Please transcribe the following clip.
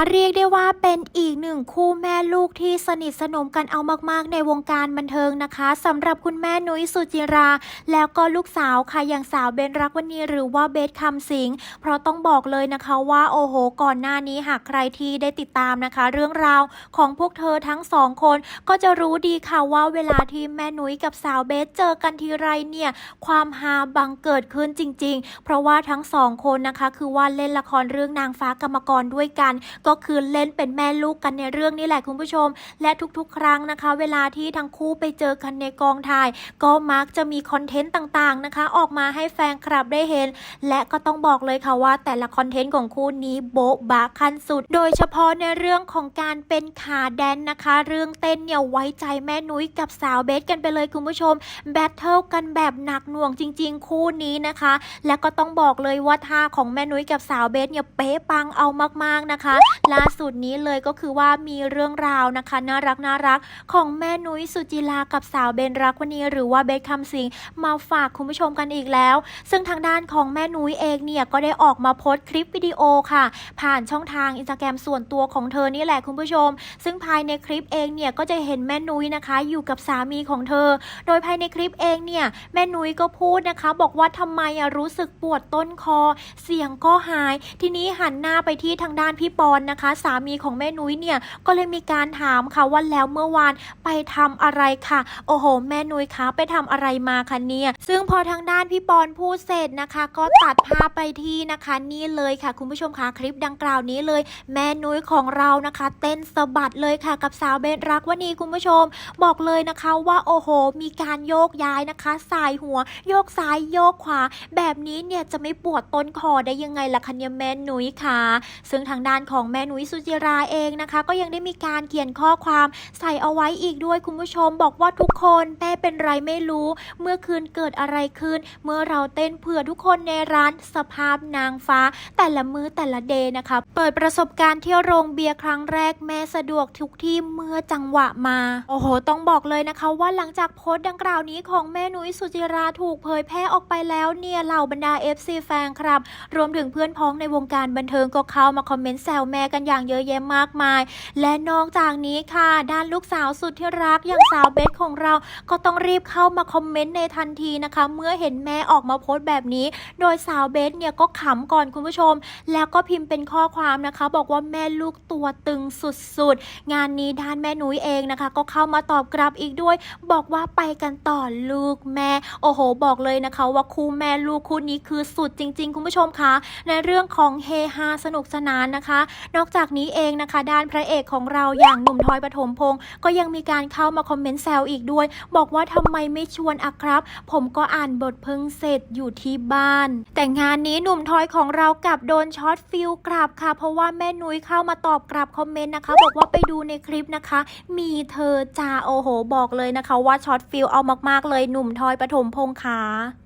ะเรียกได้ว่าเป็นอีกหนึ่งคู่แม่ลูกที่สนิทสนมกันเอามากๆ ในวงการบันเทิงนะคะสำหรับคุณแม่นุ้ยสุจิรา แล้วก็ลูกสาวค่ะอย่างสาวเบนรักวณีหรือว่าเบสคำสิง เพราะต้องบอกเลยนะคะว่าโอ้โห ก่อนหน้านี้หากใครที่ได้ติดตามนะคะ เรื่องราวของพวกเธอทั้งสองคน ก็จะรู้ดีค่ะว่าเวลาที่แม่นุ้ยกับสาวเบสเจอกันทีไรเนี่ยความฮาบังเกิดขึ้นจริง ๆ เพราะว่าทั้งสองคนนะคะ คือว่าเล่นละครเรื่องนางฟ้ากรรมกรด้วยกันก็คือเล่นเป็นแม่ลูกกันในเรื่องนี้แหละคุณผู้ชม และทุกๆ ครั้งนะคะ เวลาที่ทั้งคู่ไปเจอกันในกองถ่าย ก็มักจะมีคอนเทนต์ต่างๆนะคะ ออกมาให้แฟนคลับได้เห็น และก็ต้องบอกเลยค่ะว่า แต่ละคอนเทนต์ของคู่นี้โบ๊ะบะขั้นสุด โดยเฉพาะในเรื่องของการเป็นขาแดนนะคะ เรื่องเต้นเนี่ยไว้ใจแม่นุ้ยกับสาวเบสกันไปเลยคุณผู้ชมแบทเทิลกันแบบหนักหน่วงจริง ๆ คู่นี้นะคะ และก็ต้องบอกเลยว่าท่าของแม่นุ้ยกับสาวเบสเนี่ยเป๊ะปังเอามากๆนะคะล่าสุดนี้เลยก็คือว่ามีเรื่องราวนะคะน่ารักน่ารักของแม่นุ้ยสุจิลากับสาวเบนรักวณีหรือว่าเบสคำสิงมาฝากคุณผู้ชมกันอีกแล้ว ซึ่งทางด้านของแม่นุ้ยเองเนี่ยก็ได้ออกมาโพสต์คลิปวิดีโอค่ะ ผ่านช่องทางอินสตาแกรมส่วนตัวของเธอนี่แหละคุณผู้ชม ซึ่งภายในคลิปเองเนี่ยก็จะเห็นแม่นุ้ยนะคะ อยู่กับสามีของเธอ โดยภายในคลิปเองเนี่ยแม่นุ้ยก็พูดนะคะ บอกว่าทำไมรู้สึกปวดต้นคอ เสียงก็หาย ทีนี้หันหน้าไปที่ทางด้านพี่ปอนนะคะ สามีของแม่นุ้ยเนี่ยก็เลยมีการถามค่ะว่าแล้วเมื่อวานไปทำอะไรค่ะ โอ้โห แม่นุ้ยคะไปทำอะไรมาคะเนี่ยซึ่งพอทางด้านพี่ปอนพูดเสร็จนะคะ ก็ตัดภาพไปที่นะคะนี่เลยค่ะ คุณผู้ชมคะคลิปดังกล่าวนี้เลย แม่นุ้ยของเรานะคะ เต้นสะบัดเลยค่ะกับสาวเบนรักวณีคุณผู้ชม บอกเลยนะคะว่าโอ้โห มีการโยกย้ายนะคะสายหัว โยกซ้ายโยกขวา แบบนี้เนี่ยจะไม่ปวดต้นคอได้ยังไงล่ะคะเนี่ยแม่นุ้ยค่ะ ซึ่งทางด้านของม่นุ้ยสุจิราเองนะคะ ก็ยังได้มีการเขียนข้อความใส่เอาไว้อีกด้วยคุณผู้ชมบอกว่าทุกคนแม่เป็นไรไม่รู้ เมื่อคืนเกิดอะไรขึ้น เมื่อเราเต้นเผื่อทุกคนในร้านสภาพนางฟ้า แต่ละมือแต่ละเดย์นะคะ เปิดประสบการณ์เที่ยวโรงเบียร์ครั้งแรกแม่สะดวกทุกที่เมื่อจังหวะมา โอ้โห ต้องบอกเลยนะคะว่าหลังจากโพสต์ดังกล่าวนี้ของแม่นุ้ยสุจิราถูกเผยแพร่ออกไปแล้วเนี่ยเหล่าบรรดา FC แฟนครับ รวมถึงเพื่อนพ้องในวงการบันเทิงก็เข้ามาคอมเมนต์แซวแม่กันอย่างเยอะแยะมากมาย และนอกจากนี้ค่ะ ด้านลูกสาวสุดที่รักอย่างสาวเบสของเรา ก็ต้องรีบเข้ามาคอมเมนต์ในทันทีนะคะ เมื่อเห็นแม่ออกมาโพสต์แบบนี้ โดยสาวเบสเนี่ยก็ขำก่อนคุณผู้ชม แล้วก็พิมพ์เป็นข้อความนะคะ บอกว่าแม่ลูกตัวตึงสุดๆ งานนี้ด้านแม่นุ้ยเองนะคะ ก็เข้ามาตอบกลับอีกด้วย บอกว่าไปกันต่อลูกแม่ โอ้โห บอกเลยนะคะ ว่าคู่แม่ลูกคู่นี้คือสุดจริง ๆ คุณผู้ชมคะในเรื่องของเฮฮาสนุกสนานนะคะ นอกจากนี้เองนะคะ ด้านพระเอกของเราอย่างหนุ่มทอยปฐมพงศ์ก็ยังมีการเข้ามาคอมเมนต์แซวอีกด้วย บอกว่าทำไมไม่ชวนอะครับ ผมก็อ่านบทเพิ่งเสร็จอยู่ที่บ้านแต่งานนี้หนุ่มทอยของเรากลับโดนช็อตฟิลกลับค่ะ เพราะว่าแม่นุ้ยเข้ามาตอบกลับคอมเมนต์นะคะ บอกว่าไปดูในคลิปนะคะ มีเธอจ้าโอโห บอกเลยนะคะ ว่าช็อตฟิลเอามากๆเลยหนุ่มทอยปฐมพงศ์ค่ะ